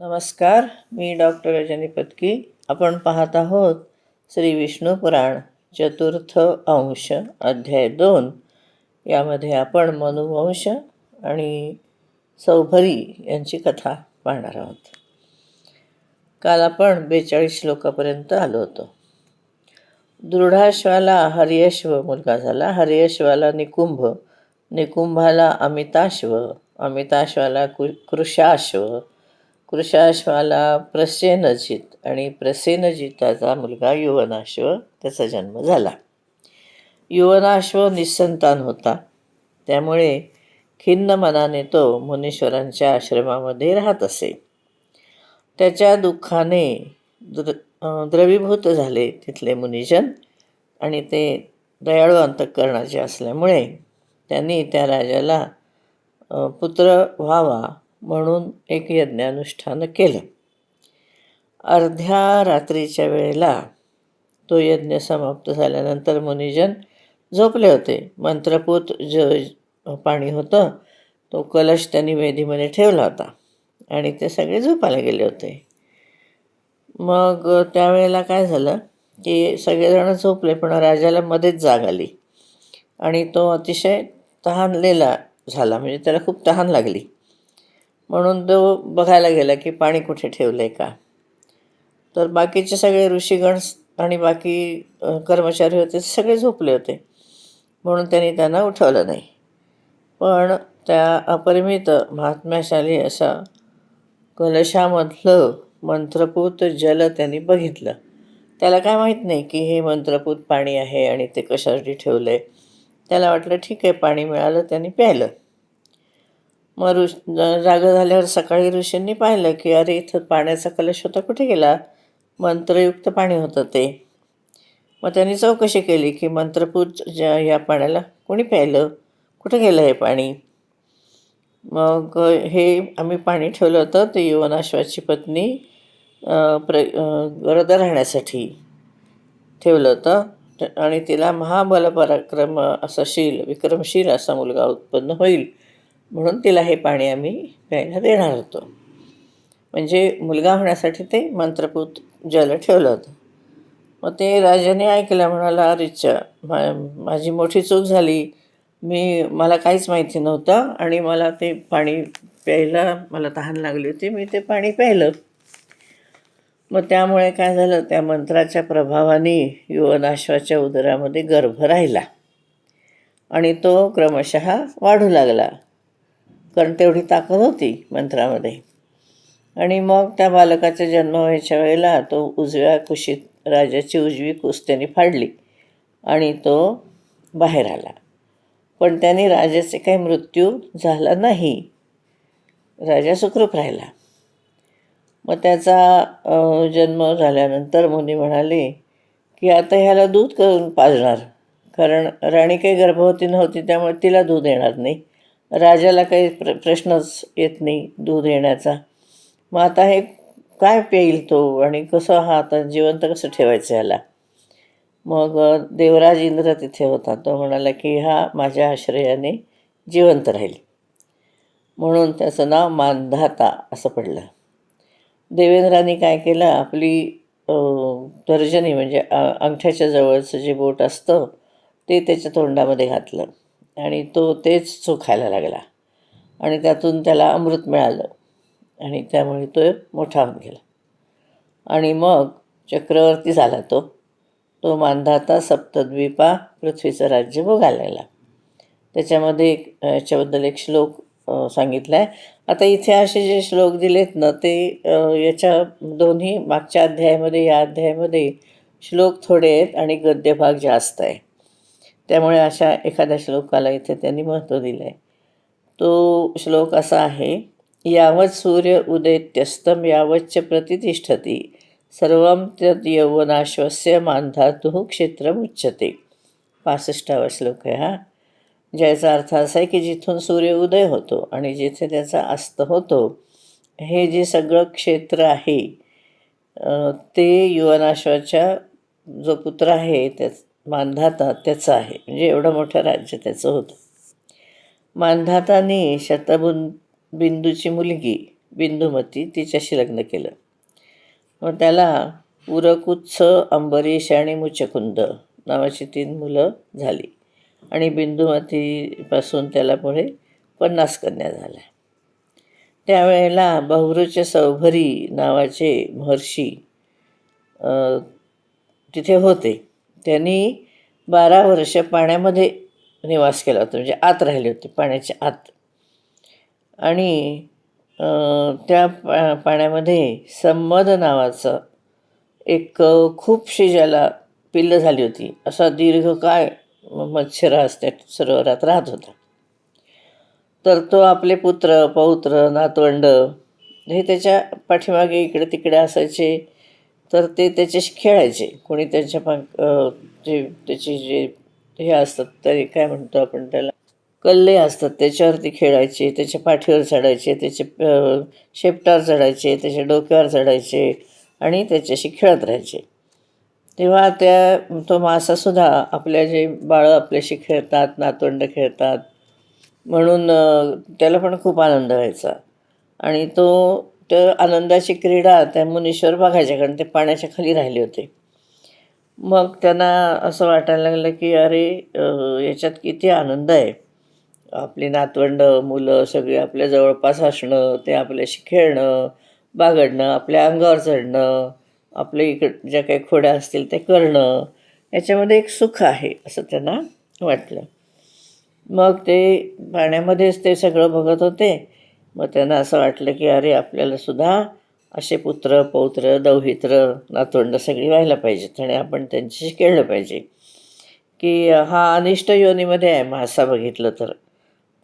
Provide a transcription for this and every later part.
नमस्कार मी डॉक्टर रजनी पत्की. आपण पाहत आहोत श्री विष्णू पुराण चतुर्थ अंश अध्याय दोन. यामध्ये आपण मनुवंश आणि सौभरी यांची कथा पाहणार आहोत. काल आपण बेचाळीस श्लोकापर्यंत आलो होतो. दृढाश्वाला हरियश्व मुलगा झाला. हरियश्वाला निकुंभ निकुंभाला अमिताश्व अमिताश्वाला कु कृशाश्व कृशाश्वाला प्रसेनजित आणि प्रसेनजिताचा मुलगा युवनाश्व त्याचा जन्म झाला. युवनाश्व निसंतान होता. त्यामुळे खिन्न मनाने तो मुनीश्वरांच्या आश्रमामध्ये राहत असे. त्याच्या दुःखाने द्र द्रवीभूत झाले तिथले मुनिजन आणि ते दयाळू अंतःकरणाचे असल्यामुळे त्यांनी त्या राजाला पुत्र व्हावा म्हणून एक यज्ञानुष्ठान केलं. अर्ध्या रात्रीच्या वेळेला तो यज्ञ समाप्त झाल्यानंतर मुनिजन झोपले होते. मंत्रपूत ज पाणी होतं तो कलश त्यांनी वेदीमध्ये ठेवला होता आणि ते सगळे झोपायला गेले होते. मग त्यावेळेला काय झालं की सगळेजण झोपले पण राजाला मध्येच जाग आली आणि तो अतिशय तहानलेला झाला म्हणजे त्याला खूप तहान लागली. म्हणून तो बघायला गेला की पाणी कुठे ठेवलं आहे का? तर बाकीचे सगळे ऋषीगण आणि बाकी कर्मचारी होते सगळे झोपले होते. म्हणून त्यांनी त्यांना उठवलं नाही. पण त्या अपरिमित महात्म्याशाली असा कलशामधलं मंत्रपूत जल त्यांनी बघितलं. त्याला काय माहीत नाही की हे मंत्रपूत पाणी आहे आणि ते कशासाठी ठेवलं आहे त्याला वाटलं ठीक आहे पाणी मिळालं त्यांनी प्यायलं. मग ऋष राग झाल्यावर सकाळी ऋषींनी पाहिलं की अरे इथं पाण्याचा कलश होता. कुठे गेला? मंत्रयुक्त पाणी होतं ते. मग त्यांनी चौकशी केली की मंत्रपूज ज्या या पाण्याला कोणी प्यायलं? कुठं गेलं हे पाणी? मग हे आम्ही पाणी ठेवलं होतं ते युवनाश्वाची पत्नी प्र गरद राहण्यासाठी ठेवलं होतं. आणि तिला महाबलपराक्रम असा शील विक्रमशील असा मुलगा उत्पन्न होईल. म्हणून तिला हे पाणी आम्ही प्यायला देणार होतो. म्हणजे मुलगा होण्यासाठी ते मंत्रपूत जल ठेवलं होतं. मग ते राजाने ऐकलं म्हणाला अरेच्छा मा माझी मोठी चूक झाली. मी मला काहीच माहिती नव्हतं आणि मला ते पाणी प्यायला मला तहान लागली होती मी ते पाणी प्यायलं. मग त्यामुळे काय झालं त्या मंत्राच्या प्रभावाने युवनाश्वाच्या उदरामध्ये गर्भ राहिला आणि तो क्रमशः वाढू लागला. कारण तेवढी ताकद होती मंत्रामध्ये. आणि मग त्या बालकाचा जन्म व्हायच्या वेळेला तो उजव्या कुशीत राजाची उजवी कुस त्याने फाडली आणि तो बाहेर आला. पण त्याने राजाचे काही मृत्यू झाला नाही. राजा सुखरूप राहिला. मग त्याचा जन्म झाल्यानंतर मुनी म्हणाले की आता ह्याला दूध करून पाजणार. कारण राणी काही गर्भवती नव्हती त्यामुळे तिला दूध येणार नाही. राजाला काही प्र प्रश्नच येत नाही दूध येण्याचा. मग आता हे काय पेईल तो आणि कसं हा आता जिवंत कसं ठेवायचं ह्याला मग देवराज इंद्र तिथे होता. तो म्हणाला की हा माझ्या आश्रयाने जिवंत राहील. म्हणून त्याचं नाव मानधाता असं पडलं. देवेंद्राने काय केलं? आपली तर्जनी म्हणजे अ- अंगठ्याच्या जवळचं जे बोट असतं ते त्याच्या तोंडामध्ये घातलं. आणि तो तेच चोखायला लागला. आणि त्यातून त्याला अमृत मिळालं. आणि त्यामुळे तो मोठा होत गेला. आणि मग चक्रवर्ती झाला तो. तो मानधाता सप्तद्वीपा पृथ्वीचं राज्य भोगायला लागला. त्याच्यामध्ये एक याच्याबद्दल एक श्लोक सांगितला आहे आता इथे असे जे श्लोक दिलेत ना ते याच्या दोन्ही मागच्या अध्यायामध्ये या अध्यायामध्ये श्लोक थोडे आहेत आणि गद्यभाग जास्त आहे. त्यामुळे अशा एखाद्या श्लोकाला इथे त्यांनी महत्त्व दिलं आहे तो श्लोक असा आहे यावत सूर्य उदयत्यस्तम यावच्च प्रतितिष्ठती सर्वं तत् यौवनाश्वस्य मानधातुः क्षेत्रमुच्यते. पासष्टावा श्लोक आहे हा. ज्याचा अर्थ असा आहे की जिथून सूर्य उदय होतो आणि जिथे त्याचा अस्त होतो हे जे सगळं क्षेत्र आहे ते युवनाश्वाच्या जो पुत्र आहे त्याच मानधाता त्याचं आहे. म्हणजे एवढं मोठं राज्य त्याचं होतं. मानधाताने शतबुन बिंदूची मुलगी बिंदुमती तिच्याशी लग्न केलं. मग त्याला उरकुत्स अंबरीश आणि मुचकुंद नावाची तीन मुलं झाली. आणि बिंदुमतीपासून त्याला पुढे पन्नास कन्या झाल्या. त्यावेळेला बहुरूचे सौभरी नावाचे महर्षी तिथे होते. त्यांनी बारा वर्ष पाण्यामध्ये निवास केला होता म्हणजे आत राहिले होते पाण्याच्या आत. आणि त्या पा पाण्यामध्ये संमद नावाचं एक खूपशी ज्याला पिल्ल झाली होती. असा दीर्घकाळ मच्छर असते सरोवरात राहत होता. तर तो आपले पुत्र पौत्र नातवंड हे त्याच्या पाठीमागे इकडे तिकडे असायचे. तर ते त्याच्याशी खेळायचे. कोणी त्यांच्या पा जे त्याचे जे हे असतात तरी काय म्हणतो आपण त्याला कल्ले असतात त्याच्यावरती खेळायचे त्याच्या पाठीवर चढायचे त्याचे शेपटार शेपटावर चढायचे त्याच्या डोक्यावर चढायचे आणि त्याच्याशी खेळत राहायचे. तेव्हा त्या तो मासासुद्धा आपल्या जे बाळं आपल्याशी खेळतात नातवंड खेळतात म्हणून त्याला पण खूप आनंद व्हायचा. आणि तो तर आनंदाची क्रीडा त्या मुनीश्वर बघायच्या कारण ते पाण्याच्या खाली राहिले होते. मग त्यांना असं वाटायला लागलं की अरे याच्यात किती आनंद आहे. आपली नातवंड मुलं सगळी आपल्या जवळपास असणं ते आपल्याशी खेळणं बागडणं आपल्या अंगावर चढणं आपल्या इकड ज्या काही खोड्या असतील ते करणं याच्यामध्ये एक सुख आहे असं त्यांना वाटलं. मग ते पाण्यामध्येच ते सगळं बघत होते. मग त्यांना असं वाटलं की अरे आपल्याला सुद्धा असे पुत्र पौत्र दौहित्र नातोंड सगळी व्हायला पाहिजेत आणि आपण त्यांच्याशी खेळलं पाहिजे. की हा अनिष्ट योनीमध्ये आहे मासा बघितलं तर.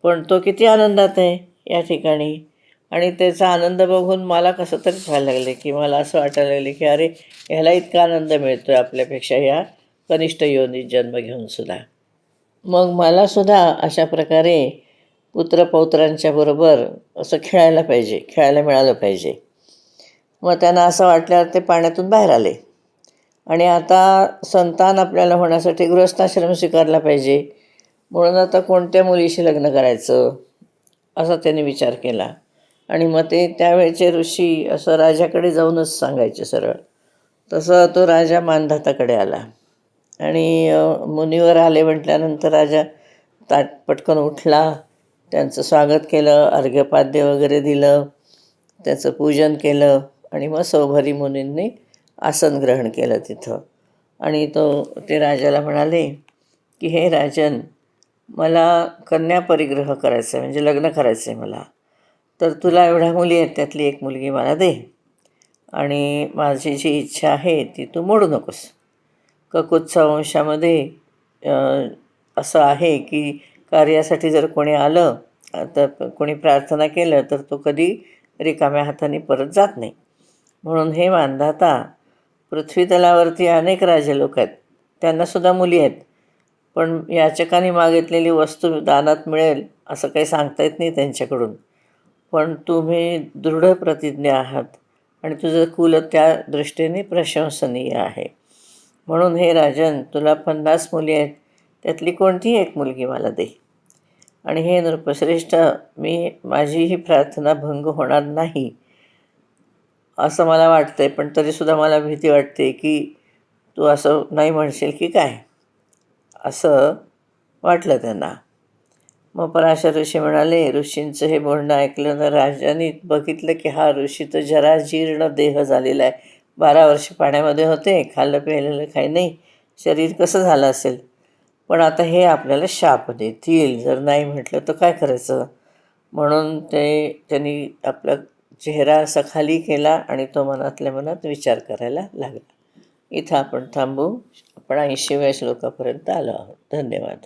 पण तो किती आनंदात आहे या ठिकाणी. आणि त्याचा आनंद बघून मला कसं तरी व्हायला लागले की मला असं वाटायला लागले की अरे ह्याला इतका आनंद मिळतो आहे आपल्यापेक्षा ह्या कनिष्ठ योनीत जन्म घेऊन सुद्धा. मग मला सुद्धा अशा प्रकारे पुत्रपौत्रांच्या बरोबर असं खेळायला पाहिजे खेळायला मिळालं पाहिजे. मग त्यांना असं वाटल्यावर ते पाण्यातून बाहेर आले. आणि आता संतान आपल्याला होण्यासाठी गृहस्थाश्रम स्वीकारला पाहिजे. म्हणून आता कोणत्या मुलीशी लग्न करायचं? असा त्यांनी विचार केला. आणि मग ते त्यावेळचे ऋषी असं राजाकडे जाऊनच सांगायचे सरळ. तसं तो राजा मानधाताकडे आला. आणि मुनीवर आले म्हटल्यानंतर राजा ताट पटकन उठला. त्यांचं स्वागत केलं अर्घ्यपाद्य वगैरे दिलं त्याचं पूजन केलं आणि मग सौभरी मुनींनी आसन ग्रहण केलं तिथं. आणि तो ते राजाला म्हणाले की हे राजन मला कन्या परिग्रह करायचं आहे म्हणजे लग्न करायचं आहे मला. तर तुला एवढ्या मुली आहेत त्यातली एक मुलगी मला दे. आणि माझी जी इच्छा आहे ती तू मोडू नकोस. ककुत्सा वंशामध्ये असं आहे की कार्यासाठी जर कोणी आलं तर कोणी प्रार्थना केलं तर तो कधी रिकाम्या हाताने परत जात नाही. म्हणून हे मानधाता पृथ्वीतलावरती अनेक राजे लोक आहेत. त्यांनासुद्धा मुली आहेत. पण याचकाने मागितलेली वस्तू दानात मिळेल असं काही सांगता येत नाही त्यांच्याकडून. पण तुम्ही दृढ प्रतिज्ञा आहात आणि तुझं कुल त्या दृष्टीने प्रशंसनीय आहे. म्हणून हे राजन तुला पन्नास मुली आहेत. त्यातली कोणतीही एक मुलगी मला दे. आणि हे नृपश्रेष्ठ मी माझी ही प्रार्थना भंग होणार नाही असं मला वाटतं आहे पण तरीसुद्धा मला भीती वाटते की तू असं नाही म्हणशील की काय? असं वाटलं त्यांना. मग पराशर ऋषी म्हणाले ऋषींचं हे बोलणं ऐकलं तर राजाने बघितलं की हा ऋषी तर जरा जीर्ण देह झालेला आहे. बारा वर्ष पाण्यामध्ये होते खाल्लं प्यायलेलं काही नाही. शरीर कसं झालं असेल? पण आता हे आपल्याला शाप देतील. जर नाही म्हटलं तर काय करायचं? म्हणून ते त्यांनी आपला चेहरा असा खाली केला आणि तो मनातल्या मनात विचार करायला लागला. इथं आपण थांबू. आपण ऐंशीव्या श्लोकापर्यंत आलो आहोत. धन्यवाद.